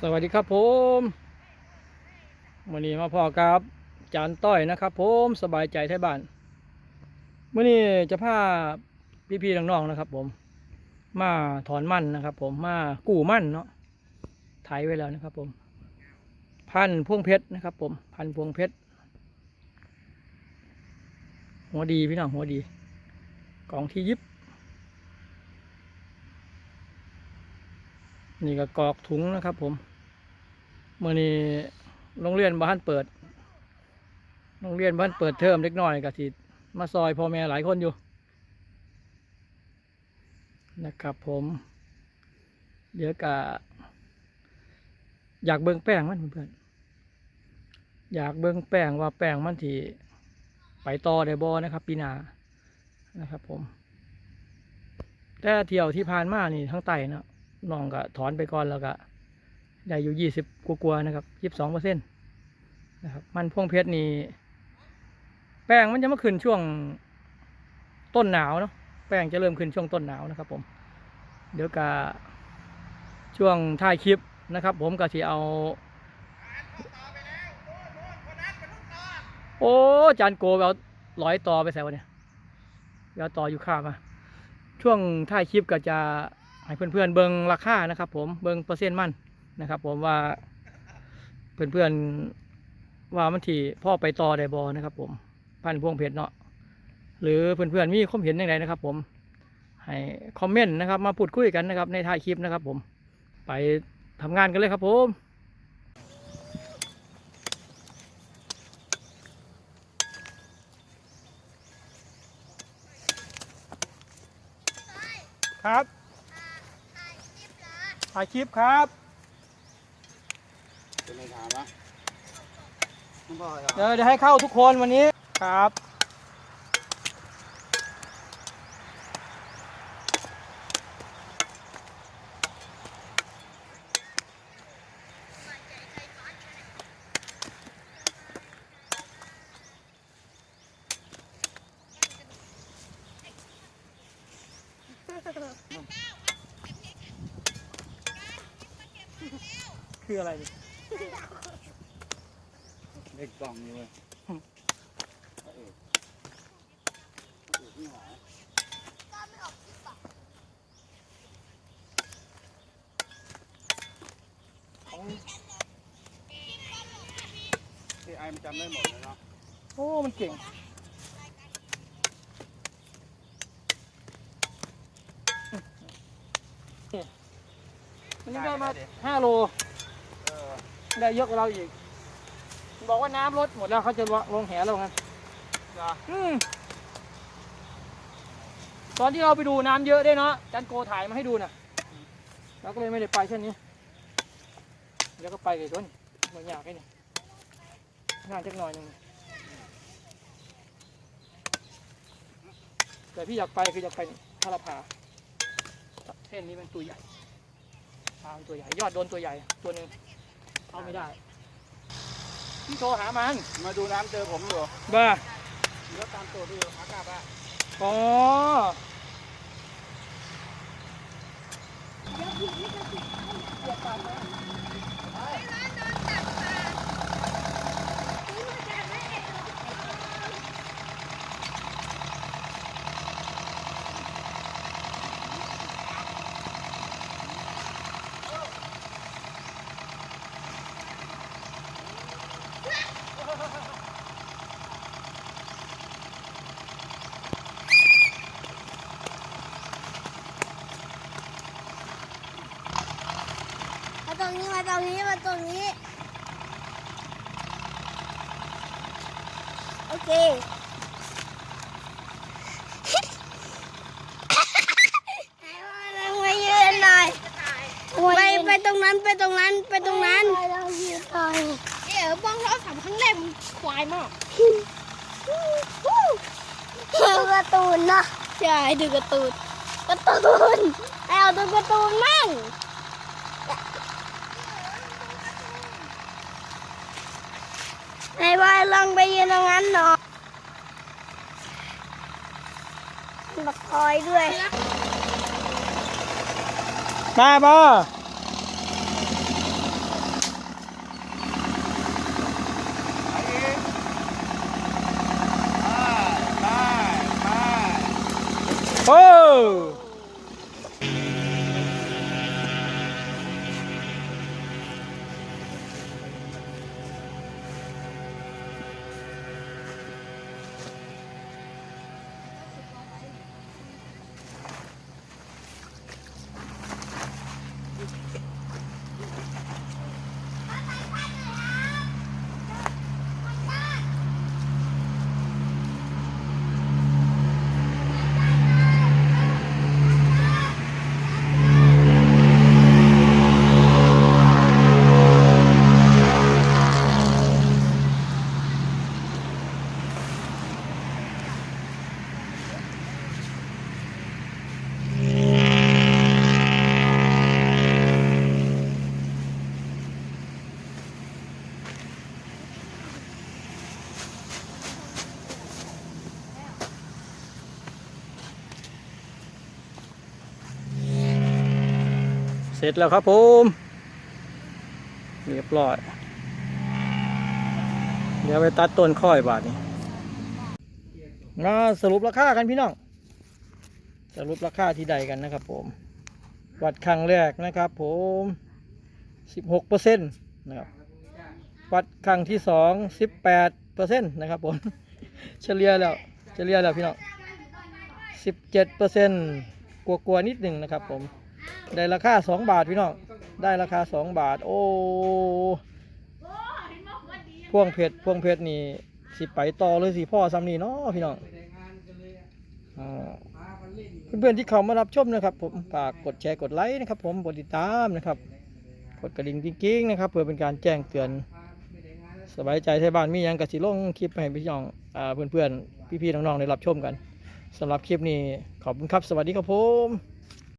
สวัสดีครับผมวันนี้มาพอกับจานต้อยนะครับผมสบายใจไทยบ้านมื่อนี้จะพาพี่ๆน้องๆนะครับ ผม มาถอนมั่นนะครับ ผมมากู้มั่นเนาะไถไว้แล้วนะครับ ผม พันพวงเพชรนะครับ ผมพันพวงเพชรหัวดีพี่น้องหัวดีกองที่ยิบ นี่ก็กรอกถุงนะครับผมเมื่อนี้โรงเรียนบ้านเปิด โรงเรียนบ้านเปิดเทอมเล็กน้อยก็สิมาซอยพ่อแม่หลายคนอยู่ นะครับผมเดี๋ยวกะอยากเบิ่งแป้งมันเพื่อนอยากเบิ่งแป้งว่าแป้งมันที่ไปต่อได้บ่นะครับ ปีนานะครับผม แต่เที่ยวที่ผ่านมานี่ทั้งไต่เนาะ น้องก็ถอนไปก่อนแล้วก็ได้อยู่ยี่สิบกว่าๆนะครับยี่สิบสองเปอร์เซ็นต์นะครับมันพวงเพชรนี่แป้งมันจะมาขึ้นช่วงต้นหนาวเนาะแป้งจะเริ่มขึ้นช่วงต้นหนาวนะครับ ผม เดี๋ยวก็ช่วงท้ายคลิปนะครับ ผมก็ที่เอา โอ้จานโกเอาร้อยต่อไปใส่วะเนี่ยเอาต่ออยู่ข้ามา ช่วงท้ายคลิปก็จะ ให้เพื่อนๆเบิงราคานะครับ ผมเบิงเปอร์เซ็นต์มันนะครับ ผมว่าเพื่อนๆว่ามันที่พ่อไปต่อได้บอนะครับ ผมพันพวงเพชรเนาะหรือเพื่อนๆมีความเห็นอย่างไรนะครับ ผมให้คอมเมนต์นะครับ มาพูดคุยกันนะครับ ในท้ายคลิปนะครับ ผมไปทำงานกันเลยครับผมครับ ถ่ายคลิปครับเป็นไงถามวะน้องพ่อเหรอเดี๋ยวเดี๋ยวให้เข้าทุกคนวันนี้ครับ คืออะไรเนี่ยเด็กกล่องนี่เว้ยพระเอกพระเอกนี่หว่าที่ไอมันจำได้หมดเลยเนาะ โอ้ มันเก่งมันได้มาห้าโล ได้เยอะกว่าเราอีก บอกว่าน้ำลดหมดแล้วเขาจะลงแหแล้วงั้นเหรออืมตอนที่เราไปดูน้ำเยอะได้วยเนาะจันโกถ่ายมาให้ดูน่ะเราก็เลยไม่ได้ไปเช่นนี้เดี๋ยวก็ไปกับต้นเหมือนอยากไอ้นี่งานจักหน่อยหนึงแต่พี่อยากไปคืออยากไปพาราพาเส้นนี้มันตัวใหญ่ปลามันตัวใหญ่ ยอดโดนตัวใหญ่ตัวหนึ่ง เข้าไม่ได้พี่โทรหามันมาดูน้ำเจอผมอยู่บ้าแล้วตามตัวดูอากาศอะอ๋อมาตรงนี้มาตรงนี้มาตรงนี้โนว่าเรามายืนหน่อยไปไปตรงนั้นไปตรงนั้นไปตรงนั้นเรายืนหน่อยเอ๋บ้องรอบสามครั้งแรกมันควายมากดูการ์ตูนนะใช่ดูการ์ตูนการ์ตูนเอาดูการ์ตูนมั่ง con bây giờ nó ăn nó. Mà ba Oh! ร็จแล้วครับผมเรียบร้อย เดี๋ยวไปตัดต้นข้อยบาทนี้มาสรุปราคากันพี่น้อง สรุปราคาที่ใดกันนะครับผม วัดครั้งแรกนะครับผม16เปอร์เซ็นต์นะครับ วัดครั้งที่สอง18เปอร์เซ็นต์นะครับผม เฉลี่ยแล้วเฉลี่ยแล้วพี่น้อง17เปอร์เซ็นต์กลัวๆนิดหนึ่งนะครับผม ได้ราคา2บาทพี่น้องได้ราคา2บาท โอ้พวงเพชรพวงเพชรนี่สิไปต่อเลยสิพ่อซ้ำนี่เนาะพี่น้องเพื่อนๆที่เขามารับชมนะครับ ผมฝากกดแชร์กดไลค์นะครับ ผมกดติดตามนะครับ กดกระดิ่งกิ๊งๆนะครับ เพื่อเป็นการแจ้งเตือน สบายใจไทยบ้านมียังกระสิลงคลิปให้พี่น้องเพื่อนๆพี่ๆน้องๆได้รับชมกันสำหรับคลิปนี้ขอบคุณครับ สวัสดีครับผม